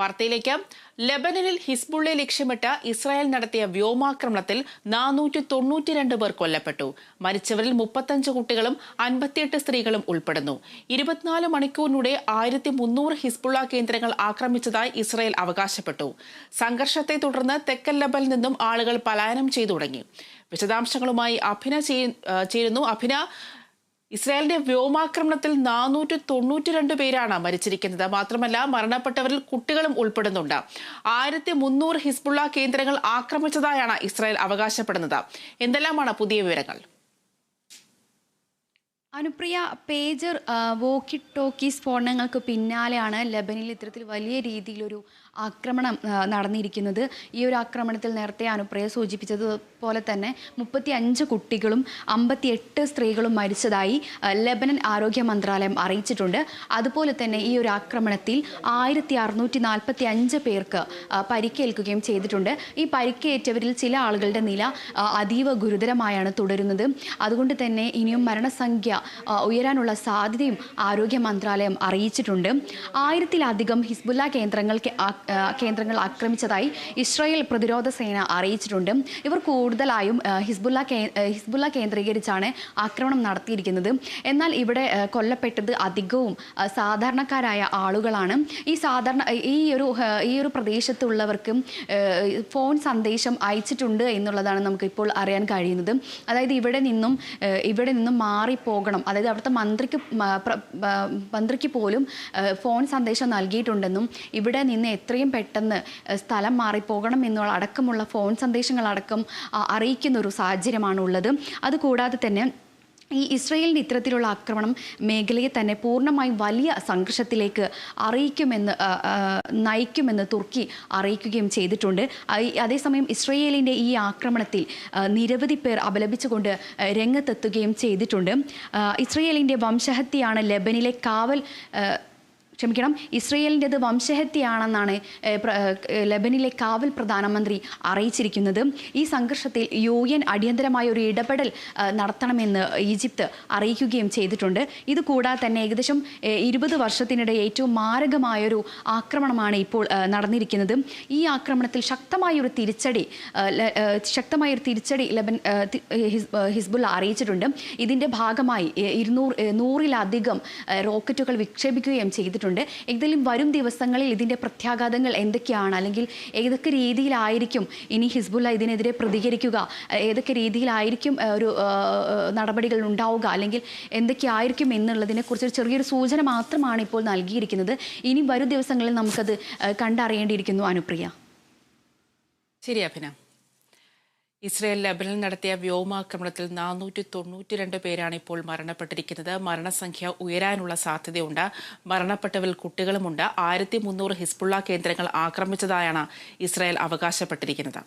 വാർത്തയിലേക്ക്. ലബനനിൽ ഹിസ്ബുള്ളെ ലക്ഷ്യമിട്ട് ഇസ്രായേൽ നടത്തിയ വ്യോമാക്രമണത്തിൽ നാനൂറ്റി തൊണ്ണൂറ്റിരണ്ട് പേർ കൊല്ലപ്പെട്ടു. മരിച്ചവരിൽ മുപ്പത്തഞ്ച് കുട്ടികളും അൻപത്തിയെട്ട് സ്ത്രീകളും ഉൾപ്പെടുന്നു. ഇരുപത്തിനാല് മണിക്കൂറിനുടെ ആയിരത്തി മുന്നൂറ് ഹിസ്ബുള്ള കേന്ദ്രങ്ങൾ ആക്രമിച്ചതായി ഇസ്രായേൽ അവകാശപ്പെട്ടു. സംഘർഷത്തെ തുടർന്ന് തെക്കൻ ലബനിൽ നിന്നും ആളുകൾ പലായനം ചെയ്തു തുടങ്ങി. വിശദാംശങ്ങളുമായി അഭിന ചേരുന്നു അഭിന. ഇസ്രായേലിന്റെ വ്യോമാക്രമണത്തിൽ നാനൂറ്റി തൊണ്ണൂറ്റി രണ്ട് പേരാണ് മരിച്ചിരിക്കുന്നത്. മാത്രമല്ല മരണപ്പെട്ടവരിൽ കുട്ടികളും ഉൾപ്പെടുന്നുണ്ട്. ആയിരത്തി മുന്നൂറ് ഹിസ്ബുള്ള കേന്ദ്രങ്ങൾ ആക്രമിച്ചതായാണ് ഇസ്രായേൽ അവകാശപ്പെടുന്നത്. എന്തെല്ലാമാണ് പുതിയ വിവരങ്ങൾ? അനുപ്രിയ പേജർ വോക്കി ടോക്കി സ്ഫോടനങ്ങൾക്ക് പിന്നാലെയാണ് ലബനിൽ ഇത്തരത്തിൽ വലിയ രീതിയിലൊരു ആക്രമണം നടന്നിരിക്കുന്നത്. ഈ ഒരു ആക്രമണത്തിൽ നേരത്തെ അനുപ്രിയ സൂചിപ്പിച്ചതുപോലെ തന്നെ മുപ്പത്തി അഞ്ച് കുട്ടികളും അമ്പത്തിയെട്ട് സ്ത്രീകളും മരിച്ചതായി ലബനൻ ആരോഗ്യ മന്ത്രാലയം അറിയിച്ചിട്ടുണ്ട്. അതുപോലെ തന്നെ ഈ ഒരു ആക്രമണത്തിൽ ആയിരത്തി അറുന്നൂറ്റി നാൽപ്പത്തി അഞ്ച് പേർക്ക് പരിക്കേൽക്കുകയും ചെയ്തിട്ടുണ്ട്. ഈ പരിക്കേറ്റവരിൽ ചില ആളുകളുടെ നില അതീവ ഗുരുതരമായാണ് തുടരുന്നത്. അതുകൊണ്ട് തന്നെ ഇനിയും മരണസംഖ്യ ഉയരാനുള്ള സാധ്യതയും ആരോഗ്യ മന്ത്രാലയം അറിയിച്ചിട്ടുണ്ട്. ആയിരത്തിലധികം ഹിസ്ബുല്ല ആ, കേന്ദ്രങ്ങൾ ആക്രമിച്ചതായി ഇസ്രായേൽ പ്രതിരോധ സേന അറിയിച്ചിട്ടുണ്ട്. ഇവർ കൂടുതലായും ഹിസ്ബുല്ല ഹിസ്ബുല്ല കേന്ദ്രീകരിച്ചാണ് ആക്രമണം നടത്തിയിരിക്കുന്നത്. എന്നാൽ ഇവിടെ കൊല്ലപ്പെട്ടത് അധികവും സാധാരണക്കാരായ ആളുകളാണ്. ഈ സാധാരണ ഈ ഒരു ഈ ഒരു പ്രദേശത്തുള്ളവർക്ക് ഫോൺ സന്ദേശം അയച്ചിട്ടുണ്ട് എന്നുള്ളതാണ് നമുക്കിപ്പോൾ അറിയാൻ കഴിയുന്നത്. അതായത് ഇവിടെ നിന്നും ഇവിടെ നിന്നും മാറിപ്പോകണം അതായത് അവിടുത്തെ മന്ത്രിക്ക് മന്ത്രിക്ക് പോലും ഫോൺ സന്ദേശം നൽകിയിട്ടുണ്ടെന്നും ഇവിടെ നിന്ന് എത്രയും പെട്ടെന്ന് സ്ഥലം മാറിപ്പോകണം എന്നുള്ള അടക്കമുള്ള ഫോൺ സന്ദേശങ്ങളടക്കം അറിയിക്കുന്ന ഒരു സാഹചര്യമാണുള്ളത്. അതുകൂടാതെ തന്നെ ഈ ഇസ്രയേലിന്റെ ഇത്തരത്തിലുള്ള ആക്രമണം മേഖലയെ തന്നെ പൂർണമായും വലിയ സംഘർഷത്തിലേക്ക് അറിയിക്കുമെന്ന് നയിക്കുമെന്ന് തുർക്കി അറിയിക്കുകയും ചെയ്തിട്ടുണ്ട്. അതേസമയം ഇസ്രയേലിന്റെ ഈ ആക്രമണത്തിൽ നിരവധി പേർ അപലപിച്ചുകൊണ്ട് രംഗത്തെത്തുകയും ചെയ്തിട്ടുണ്ട്. ഇസ്രയേലിന്റെ വംശഹത്യയാണ് ലെബനിലെ കാവൽ ക്ഷമിക്കണം ഇസ്രയേലിന്റെത് വംശഹത്യയാണെന്നാണ് ലബനിലെ കാവൽ പ്രധാനമന്ത്രി അറിയിച്ചിരിക്കുന്നത്. ഈ സംഘർഷത്തിൽ യു എൻ അടിയന്തരമായ ഒരു ഇടപെടൽ നടത്തണമെന്ന് ഈജിപ്ത് അറിയിക്കുകയും ചെയ്തിട്ടുണ്ട്. ഇതുകൂടാതെ തന്നെ ഏകദേശം ഇരുപത് വർഷത്തിനിടെ ഏറ്റവും മാരകമായൊരു ആക്രമണമാണ് ഇപ്പോൾ നടന്നിരിക്കുന്നത്. ഈ ആക്രമണത്തിൽ ശക്തമായൊരു തിരിച്ചടി ശക്തമായൊരു തിരിച്ചടി ലബൻ ഏഹ്, തി- ഏഹ്, ഹിസ്- ഏഹ്, ഹിസ്ബുള്ള അറിയിച്ചിട്ടുണ്ട്. ഇതിന്റെ ഭാഗമായി ഇരുന്നൂറ് നൂറിലധികം റോക്കറ്റുകൾ വിക്ഷേപിക്കുകയും ചെയ്തിട്ടുണ്ട്. ഏതെങ്കിലും വരും ദിവസങ്ങളിൽ ഇതിന്റെ പ്രത്യാഘാതങ്ങൾ എന്തൊക്കെയാണ്? അല്ലെങ്കിൽ ഏതൊക്കെ രീതിയിലായിരിക്കും ഇനി ഹിസ്ബുല്ല ഇതിനെതിരെ പ്രതികരിക്കുക? ഏതൊക്കെ രീതിയിലായിരിക്കും ഒരു നടപടികൾ ഉണ്ടാവുക? അല്ലെങ്കിൽ എന്തൊക്കെയായിരിക്കും എന്നുള്ളതിനെക്കുറിച്ച് ഒരു ചെറിയൊരു സൂചന മാത്രമാണ് ഇപ്പോൾ നൽകിയിരിക്കുന്നത്. ഇനി വരും ദിവസങ്ങളിൽ നമുക്കത് കണ്ടറിയേണ്ടിയിരിക്കുന്നു. അനുപ്രിയ. ശരി അഭിന. ഇസ്രയേൽ ലബനിൽ നടത്തിയ വ്യോമാക്രമണത്തിൽ നാനൂറ്റി തൊണ്ണൂറ്റി രണ്ട് പേരാണ് ഇപ്പോൾ മരണപ്പെട്ടിരിക്കുന്നത്. മരണസംഖ്യ ഉയരാനുള്ള സാധ്യതയുണ്ട്. മരണപ്പെട്ടവരിൽ കുട്ടികളുമുണ്ട്. ആയിരത്തി മുന്നൂറ് ഹിസ്ബുള്ള കേന്ദ്രങ്ങൾ ആക്രമിച്ചതായാണ് ഇസ്രായേൽ അവകാശപ്പെട്ടിരിക്കുന്നത്.